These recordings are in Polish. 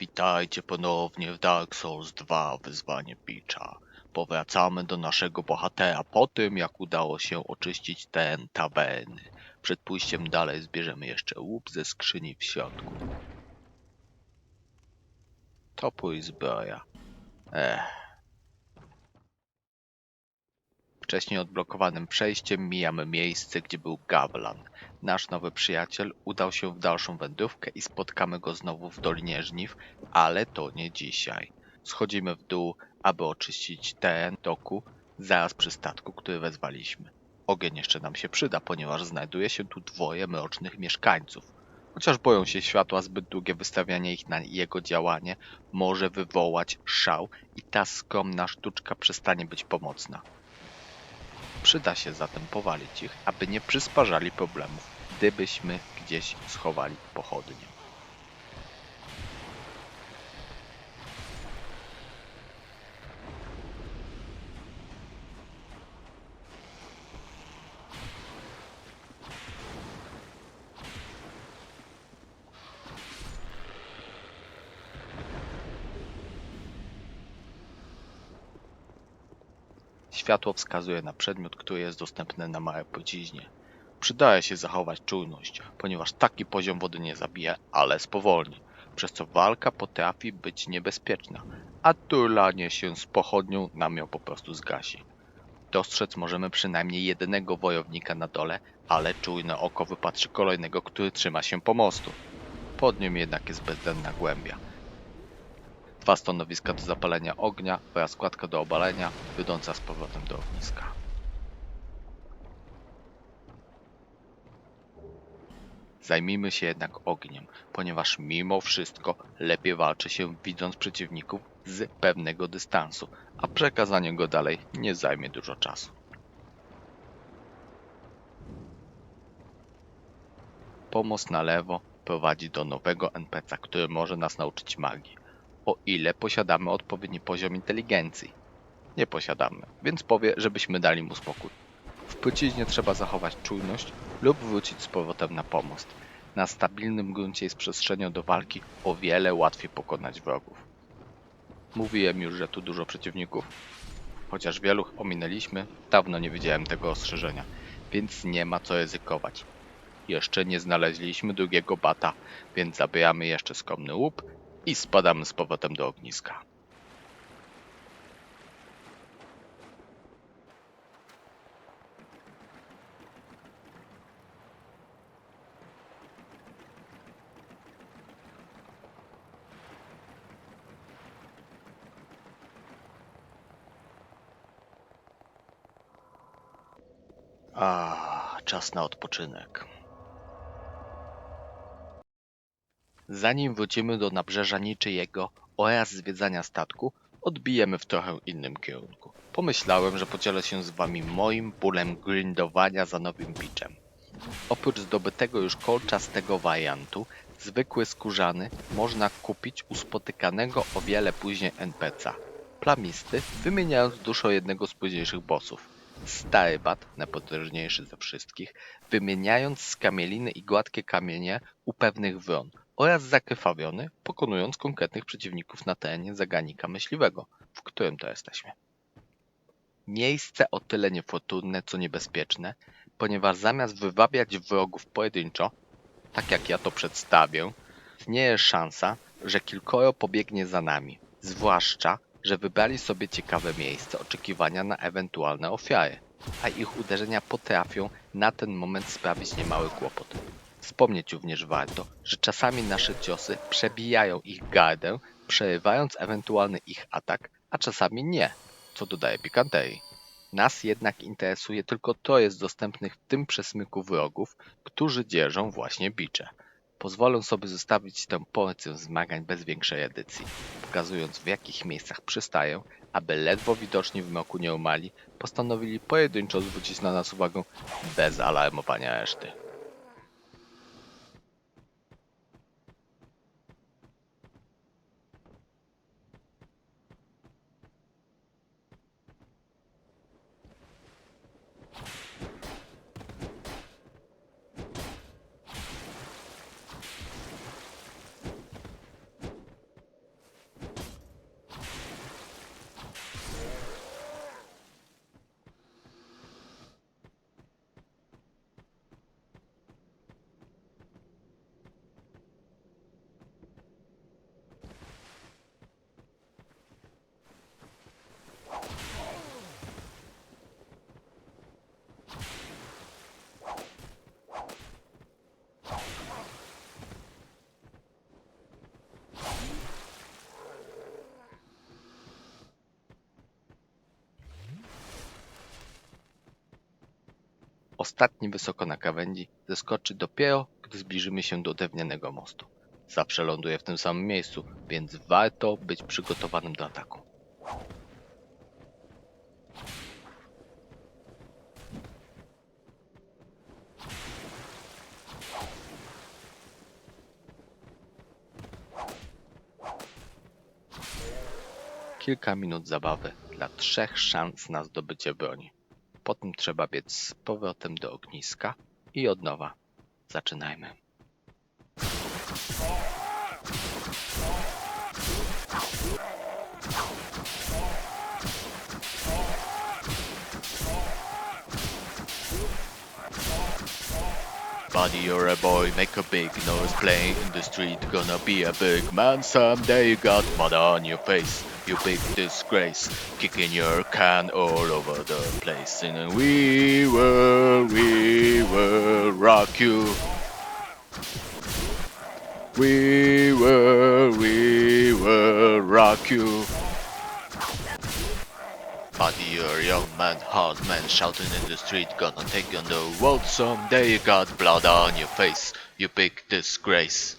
Witajcie ponownie w Dark Souls 2 Wyzwanie Bicza. Powracamy do naszego bohatera po tym, jak udało się oczyścić teren tawerny. Przed pójściem dalej zbierzemy jeszcze łup ze skrzyni w środku. Topór zbroja. Ech. Wcześniej odblokowanym przejściem mijamy miejsce, gdzie był Gavlan. Nasz nowy przyjaciel udał się w dalszą wędrówkę i spotkamy go znowu w Dolinie Żniw, ale to nie dzisiaj. Schodzimy w dół, aby oczyścić teren toku zaraz przy statku, który wezwaliśmy. Ogień jeszcze nam się przyda, ponieważ znajduje się tu dwoje mrocznych mieszkańców. Chociaż boją się światła, zbyt długie wystawianie ich na jego działanie może wywołać szał i ta skromna sztuczka przestanie być pomocna. Przyda się zatem powalić ich, aby nie przysparzali problemów, gdybyśmy gdzieś schowali pochodnie. Światło wskazuje na przedmiot, który jest dostępny na małej płciźnie. Przydaje się zachować czujność, ponieważ taki poziom wody nie zabije, ale spowolni, przez co walka potrafi być niebezpieczna, a turlanie się z pochodnią nam ją po prostu zgasi. Dostrzec możemy przynajmniej jednego wojownika na dole, ale czujne oko wypatrzy kolejnego, który trzyma się pomostu. Pod nim jednak jest bezdenna głębia. Dwa stanowiska do zapalenia ognia oraz kładka do obalenia, wiodąca z powrotem do ogniska. Zajmijmy się jednak ogniem, ponieważ mimo wszystko lepiej walczy się widząc przeciwników z pewnego dystansu, a przekazanie go dalej nie zajmie dużo czasu. Pomost na lewo prowadzi do nowego NPC, który może nas nauczyć magii o ile posiadamy odpowiedni poziom inteligencji. Nie posiadamy, więc powie, żebyśmy dali mu spokój. W płciźnie trzeba zachować czujność lub wrócić z powrotem na pomost. Na stabilnym gruncie jest przestrzenią do walki o wiele łatwiej pokonać wrogów. Mówiłem już, że tu dużo przeciwników. Chociaż wielu ominęliśmy, dawno nie widziałem tego ostrzeżenia, więc nie ma co ryzykować. Jeszcze nie znaleźliśmy drugiego bata, więc zabieramy jeszcze skromny łup i spadamy z powrotem do ogniska. A, czas na odpoczynek. Zanim wrócimy do nabrzeża niczyjego oraz zwiedzania statku, odbijemy w trochę innym kierunku. Pomyślałem, że podzielę się z wami moim bólem grindowania za nowym biczem. Oprócz zdobytego już kolczastego wariantu, zwykły skórzany można kupić u spotykanego o wiele później NPC'a. Plamisty, wymieniając duszą jednego z późniejszych bossów. Stary bat, najpotężniejszy ze wszystkich, wymieniając skamieliny i gładkie kamienie u pewnych wron, oraz zakrwawiony, pokonując konkretnych przeciwników na terenie zaganika myśliwego, w którym to jesteśmy. Miejsce o tyle niefortunne, co niebezpieczne, ponieważ zamiast wywabiać wrogów pojedynczo, tak jak ja to przedstawię, istnieje szansa, że kilkoro pobiegnie za nami, zwłaszcza, że wybrali sobie ciekawe miejsce oczekiwania na ewentualne ofiary, a ich uderzenia potrafią na ten moment sprawić niemały kłopot. Wspomnieć również warto, że czasami nasze ciosy przebijają ich gardę, przerywając ewentualny ich atak, a czasami nie, co dodaje pikanterii. Nas jednak interesuje tylko to jest dostępnych w tym przesmyku wrogów, którzy dzierżą właśnie bicze. Pozwolę sobie zostawić tę porcję zmagań bez większej edycji, pokazując w jakich miejscach przystają, aby ledwo widoczni w mroku nie umali, postanowili pojedynczo zwrócić na nas uwagę bez alarmowania reszty. Ostatni wysoko na krawędzi zeskoczy dopiero, gdy zbliżymy się do drewnianego mostu. Zawsze ląduje w tym samym miejscu, więc warto być przygotowanym do ataku. Kilka minut zabawy dla trzech szans na zdobycie broni. Potem trzeba biec z powrotem do ogniska i od nowa. Zaczynajmy. Buddy, you're a boy, make a big noise playing in the street. Gonna be a big man someday. You got mud on your face, you big disgrace. Kicking your can all over the place. And we will, we will rock you. We will, we will rock you. Buddy, you're a young man, hard man, shouting in the street, gonna take on the world someday. You got blood on your face, you big disgrace.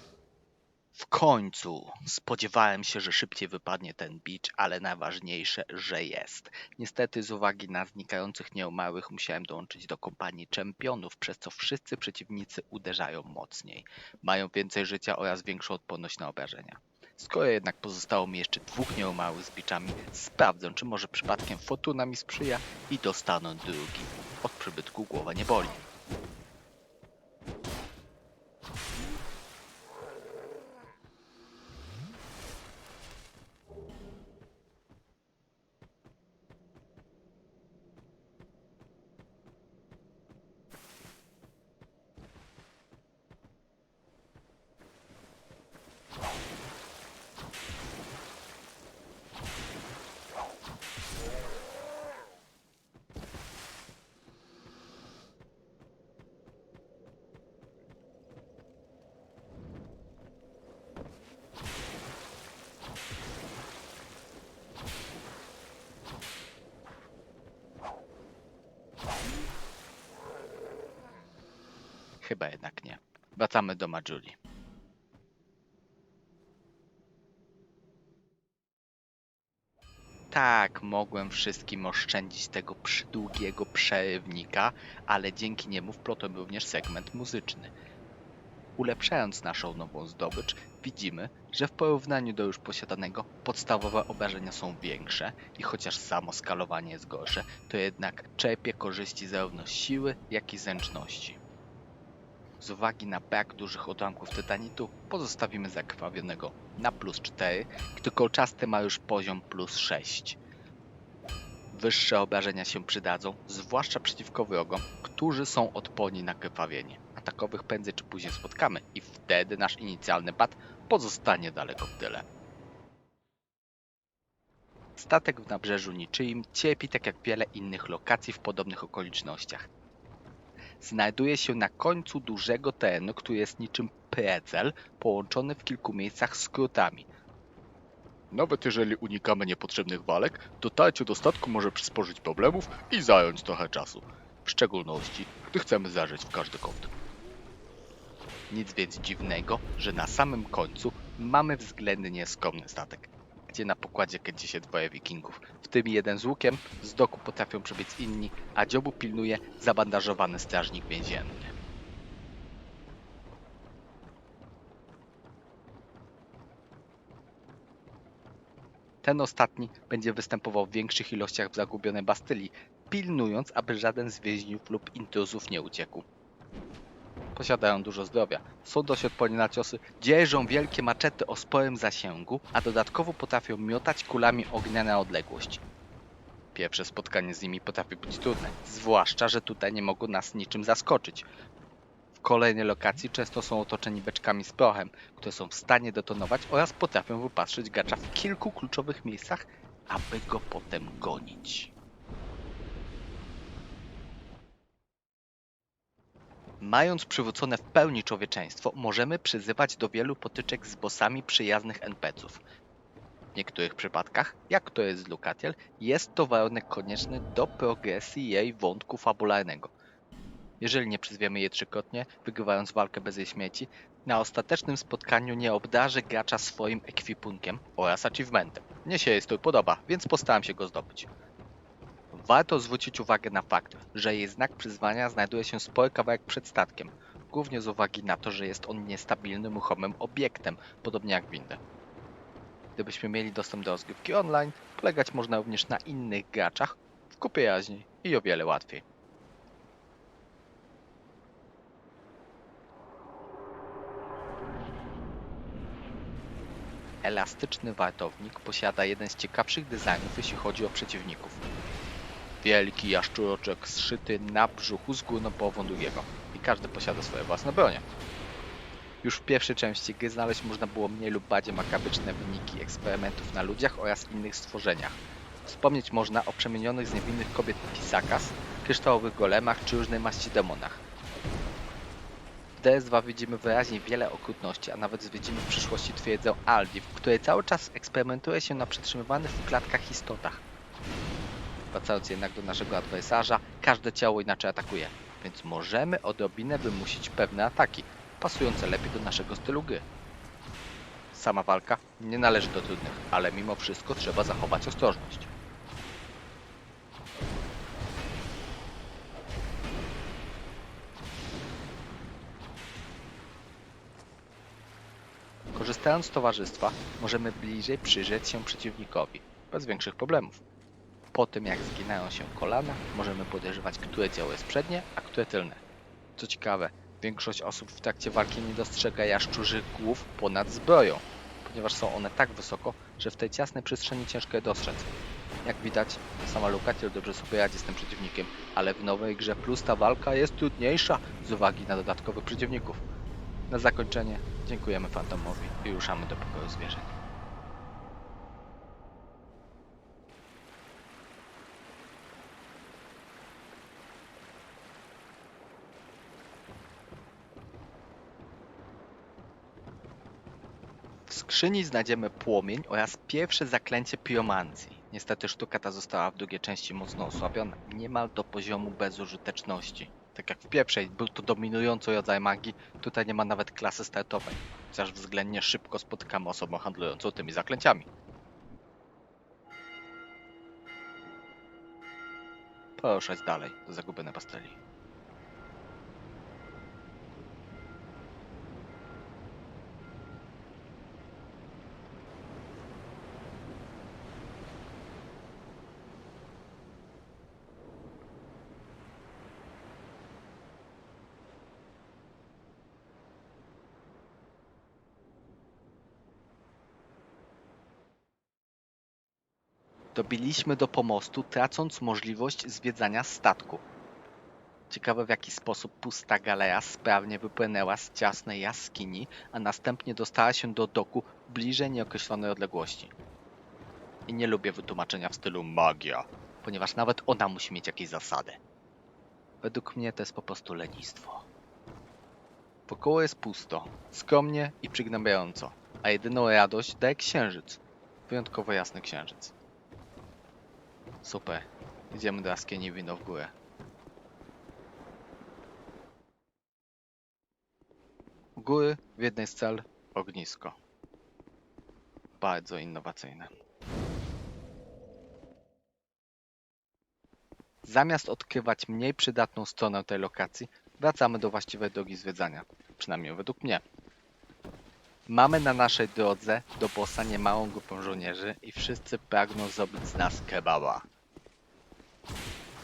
W końcu spodziewałem się, że szybciej wypadnie ten bicz, ale najważniejsze, że jest. Niestety z uwagi na znikających nieumałych musiałem dołączyć do kompanii czempionów, przez co wszyscy przeciwnicy uderzają mocniej. Mają więcej życia oraz większą odporność na obrażenia. Skoro jednak pozostało mi jeszcze dwóch nieumałych z biczami, sprawdzę, czy może przypadkiem fortuna mi sprzyja i dostanę drugi. Od przybytku głowa nie boli. Chyba jednak nie. Wracamy do Majuli. Tak, mogłem wszystkim oszczędzić tego przydługiego przerywnika, ale dzięki niemu wplotłem również segment muzyczny. Ulepszając naszą nową zdobycz, widzimy, że w porównaniu do już posiadanego podstawowe obrażenia są większe i chociaż samo skalowanie jest gorsze, to jednak czerpie korzyści zarówno siły, jak i zręczności. Z uwagi na brak dużych odłamków tytanitu pozostawimy zakrwawionego na plus 4, gdy kolczasty ma już poziom plus 6. Wyższe obrażenia się przydadzą, zwłaszcza przeciwko wrogom, którzy są odporni na krwawienie. A takowych prędzej czy później spotkamy i wtedy nasz inicjalny pad pozostanie daleko w tyle. Statek w nabrzeżu niczyim cierpi tak jak wiele innych lokacji w podobnych okolicznościach znajduje się na końcu dużego terenu, który jest niczym precel, połączony w kilku miejscach skrótami. Nawet jeżeli unikamy niepotrzebnych walek, dotarcie do statku może przysporzyć problemów i zająć trochę czasu. W szczególności, gdy chcemy zażyć w każdy kąt. Nic więc dziwnego, że na samym końcu mamy względnie skromny statek, gdzie na pokładzie kręci się dwoje wikingów, w tym jeden z łukiem, z doku potrafią przebiec inni, a dziobu pilnuje zabandażowany strażnik więzienny. Ten ostatni będzie występował w większych ilościach w zagubionej Bastylii, pilnując, aby żaden z więźniów lub intruzów nie uciekł. Posiadają dużo zdrowia, są dość odporni na ciosy, dzierżą wielkie maczety o sporym zasięgu, a dodatkowo potrafią miotać kulami ognia na odległość. Pierwsze spotkanie z nimi potrafi być trudne, zwłaszcza, że tutaj nie mogą nas niczym zaskoczyć. W kolejnej lokacji często są otoczeni beczkami z prochem, które są w stanie detonować oraz potrafią wypatrzyć gacza w kilku kluczowych miejscach, aby go potem gonić. Mając przywrócone w pełni człowieczeństwo, możemy przyzywać do wielu potyczek z bossami przyjaznych NPC-ów. W niektórych przypadkach, jak to jest z Lucatiel, jest to warunek konieczny do progresji jej wątku fabularnego. Jeżeli nie przyzwiemy jej trzykrotnie, wygrywając walkę bez jej śmieci, na ostatecznym spotkaniu nie obdarzę gracza swoim ekwipunkiem oraz achievementem. Mnie się jej stój podoba, więc postarałem się go zdobyć. Warto zwrócić uwagę na fakt, że jej znak przyzwania znajduje się spory kawałek przed statkiem, głównie z uwagi na to, że jest on niestabilnym, ruchomym obiektem, podobnie jak windy. Gdybyśmy mieli dostęp do rozgrywki online, polegać można również na innych graczach, w kupie jaźni i o wiele łatwiej. Elastyczny wartownik posiada jeden z ciekawszych designów, jeśli chodzi o przeciwników. Wielki jaszczuroczek zszyty na brzuchu z górną połową drugiego i każdy posiada swoje własne bronie. Już w pierwszej części gry znaleźć można było mniej lub bardziej makabryczne wyniki eksperymentów na ludziach oraz innych stworzeniach. Wspomnieć można o przemienionych z niewinnych kobiet pisakas, kryształowych golemach czy różnej maści demonach. W DS2 widzimy wyraźnie wiele okrutności, a nawet zwiedzimy w przyszłości twierdzę Aldi, w której cały czas eksperymentuje się na przetrzymywanych w klatkach istotach. Wracając jednak do naszego adwersarza, każde ciało inaczej atakuje, więc możemy odrobinę wymusić pewne ataki, pasujące lepiej do naszego stylu gry. Sama walka nie należy do trudnych, ale mimo wszystko trzeba zachować ostrożność. Korzystając z towarzystwa, możemy bliżej przyjrzeć się przeciwnikowi, bez większych problemów. Po tym jak zginają się kolana, możemy podejrzewać, które działo jest przednie, a które tylne. Co ciekawe, większość osób w trakcie walki nie dostrzega jaszczurzych głów ponad zbroją, ponieważ są one tak wysoko, że w tej ciasnej przestrzeni ciężko je dostrzec. Jak widać, sama Lucatil dobrze sobie radzi z tym przeciwnikiem, ale w nowej grze Plus ta walka jest trudniejsza z uwagi na dodatkowych przeciwników. Na zakończenie dziękujemy Fantomowi i ruszamy do pokoju zwierzeń. Skrzyni znajdziemy płomień oraz pierwsze zaklęcie piromancji. Niestety sztuka ta została w drugiej części mocno osłabiona, niemal do poziomu bezużyteczności. Tak jak w pierwszej był to dominujący rodzaj magii, tutaj nie ma nawet klasy startowej, chociaż względnie szybko spotykamy osobę handlującą tymi zaklęciami. Poruszać dalej do zagubionej pasteli. Dobiliśmy do pomostu, tracąc możliwość zwiedzania statku. Ciekawe w jaki sposób pusta galea sprawnie wypłynęła z ciasnej jaskini, a następnie dostała się do doku bliżej nieokreślonej odległości. I nie lubię wytłumaczenia w stylu magia, ponieważ nawet ona musi mieć jakieś zasady. Według mnie to jest po prostu lenistwo. Wokoło jest pusto, skromnie i przygnębiająco, a jedyną radość daje księżyc. Wyjątkowo jasny księżyc. Super. Idziemy do jaskini wino w górę. Góry w jednej z cel ognisko. Bardzo innowacyjne. Zamiast odkrywać mniej przydatną stronę tej lokacji, wracamy do właściwej drogi zwiedzania. Przynajmniej według mnie. Mamy na naszej drodze do bossa niemałą grupę żołnierzy i wszyscy pragną zrobić z nas kebaba.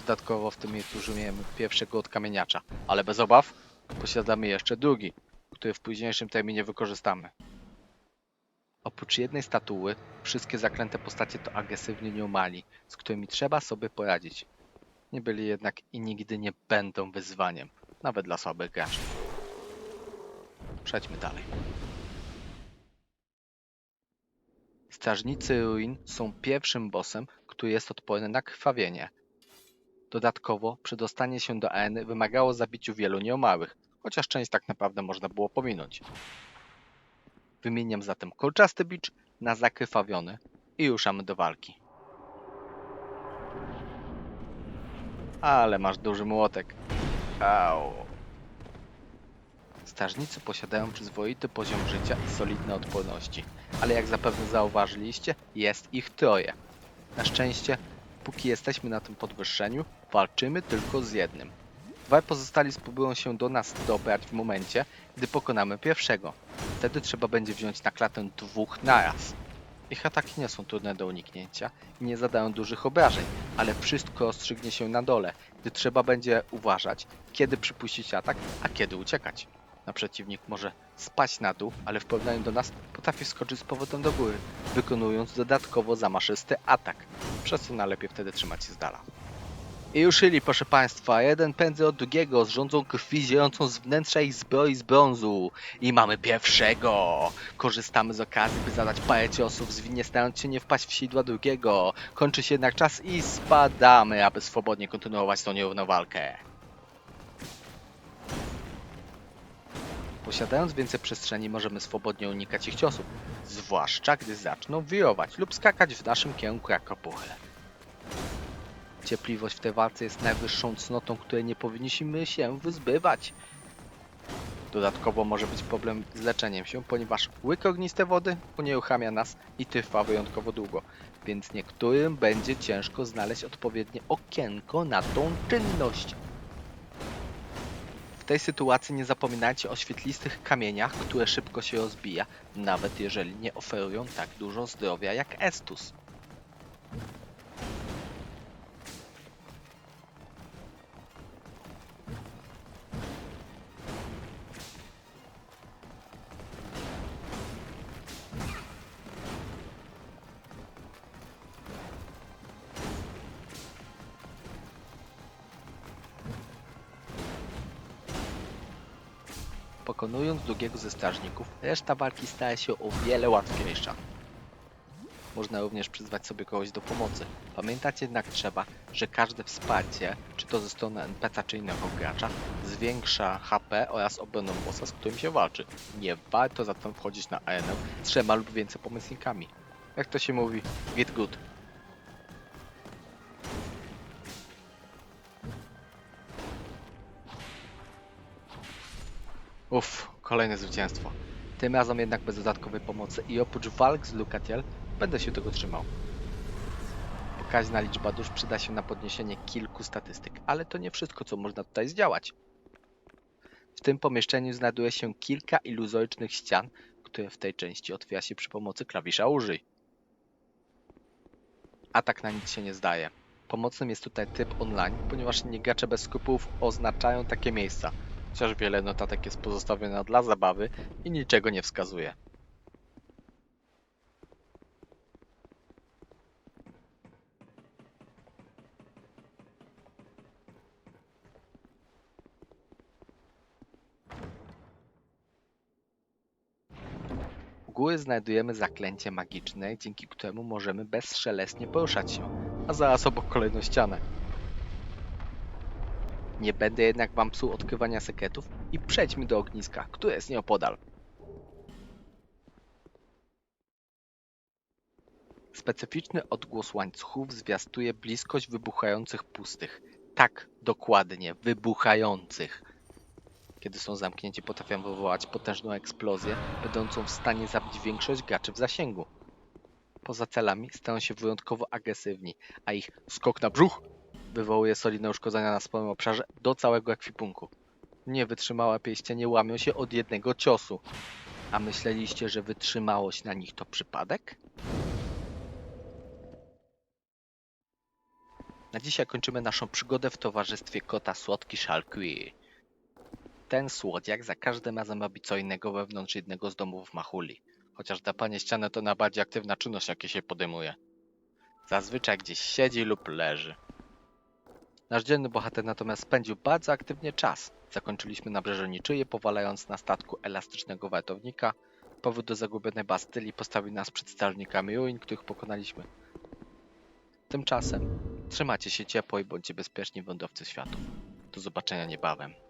Dodatkowo w tym miejscu użyjemy pierwszego odkamieniacza, ale bez obaw posiadamy jeszcze drugi, który w późniejszym terminie wykorzystamy. Oprócz jednej statuły, wszystkie zaklęte postacie to agresywni nieumali, z którymi trzeba sobie poradzić. Nie byli jednak i nigdy nie będą wyzwaniem, nawet dla słabych graczy. Przejdźmy dalej. Strażnicy ruin są pierwszym bossem, który jest odporny na krwawienie. Dodatkowo, przedostanie się do areny wymagało zabiciu wielu nieomałych, chociaż część tak naprawdę można było pominąć. Wymieniam zatem kolczasty bicz na zakrwawiony i ruszamy do walki. Ale masz duży młotek. Au. Strażnicy posiadają przyzwoity poziom życia i solidne odporności, ale jak zapewne zauważyliście, jest ich troje. Na szczęście, póki jesteśmy na tym podwyższeniu, walczymy tylko z jednym. Dwaj pozostali spróbują się do nas dobrać w momencie, gdy pokonamy pierwszego. Wtedy trzeba będzie wziąć na klatę dwóch naraz. Ich ataki nie są trudne do uniknięcia i nie zadają dużych obrażeń, ale wszystko rozstrzygnie się na dole, gdy trzeba będzie uważać, kiedy przypuścić atak, a kiedy uciekać. Na przeciwnik może spaść na dół, ale w porównaniu do nas potrafi skoczyć z powrotem do góry, wykonując dodatkowo zamaszysty atak, przez co najlepiej wtedy trzymać się z dala. I ruszyli, proszę Państwa, jeden pędzy od drugiego, z rządzą krwi ziejącą z wnętrza ich zbroi z brązu. I mamy pierwszego! Korzystamy z okazji, by zadać parę ciosów, zwinnie starając się nie wpaść w sidła drugiego. Kończy się jednak czas i spadamy, aby swobodnie kontynuować tą nierówną Posiadając więcej przestrzeni, możemy swobodnie unikać ich ciosów, zwłaszcza gdy zaczną wirować lub skakać w naszym kierunku jak kopuchle. Ciepliwość w tej walce jest najwyższą cnotą, której nie powinniśmy się wyzbywać. Dodatkowo może być problem z leczeniem się, ponieważ łyk ogniste wody unieruchamia nas i trwa wyjątkowo długo, więc niektórym będzie ciężko znaleźć odpowiednie okienko na tą czynność. Tej sytuacji nie zapominajcie o świetlistych kamieniach, które szybko się rozbija, nawet jeżeli nie oferują tak dużo zdrowia jak Estus. Drugiego ze strażników, reszta walki staje się o wiele łatwiejsza. Można również przyzwać sobie kogoś do pomocy. Pamiętać jednak trzeba, że każde wsparcie, czy to ze strony NPC czy innego gracza, zwiększa HP oraz obronę bossa, z którym się walczy. Nie warto zatem wchodzić na arenę z trzema lub więcej pomocnikami. Jak to się mówi, get good. Uff, kolejne zwycięstwo. Tym razem jednak bez dodatkowej pomocy i oprócz walk z Lucatiel będę się tego trzymał. Pokaźna liczba dusz przyda się na podniesienie kilku statystyk, ale to nie wszystko, co można tutaj zdziałać. W tym pomieszczeniu znajduje się kilka iluzorycznych ścian, które w tej części otwiera się przy pomocy klawisza użyj. Atak na nic się nie zdaje. Pomocnym jest tutaj tryb online, ponieważ inni gracze bez skrupułów oznaczają takie miejsca chociaż wiele notatek jest pozostawione dla zabawy i niczego nie wskazuje. Góry znajdujemy zaklęcie magiczne, dzięki któremu możemy bezszelestnie poruszać się, a zaraz obok kolejną ścianę. Nie będę jednak wam psuł odkrywania sekretów i przejdźmy do ogniska, które jest nieopodal. Specyficzny odgłos łańcuchów zwiastuje bliskość wybuchających pustych. Tak, dokładnie, wybuchających. Kiedy są zamknięci, potrafią wywołać potężną eksplozję, będącą w stanie zabić większość graczy w zasięgu. Poza celami stają się wyjątkowo agresywni, a ich skok na brzuch wywołuje solidne uszkodzenia na swoim obszarze do całego ekwipunku. Niewytrzymałe pierścienie łamią się od jednego ciosu. A myśleliście, że wytrzymałość na nich to przypadek? Na dzisiaj kończymy naszą przygodę w towarzystwie kota Słodki Shalkui. Ten słodziak za każdym razem robi co innego wewnątrz jednego z domów w Machuli. Chociaż drapanie ściany to najbardziej aktywna czynność, jakie się podejmuje. Zazwyczaj gdzieś siedzi lub leży. Nasz dzienny bohater natomiast spędził bardzo aktywnie czas. Zakończyliśmy nabrzeże Niczyje, powalając na statku elastycznego wartownika. Powód do zagubionej Bastylii postawił nas przed strażnikami ruin, których pokonaliśmy. Tymczasem trzymajcie się ciepło i bądźcie bezpieczni wędrowcy światów. Do zobaczenia niebawem.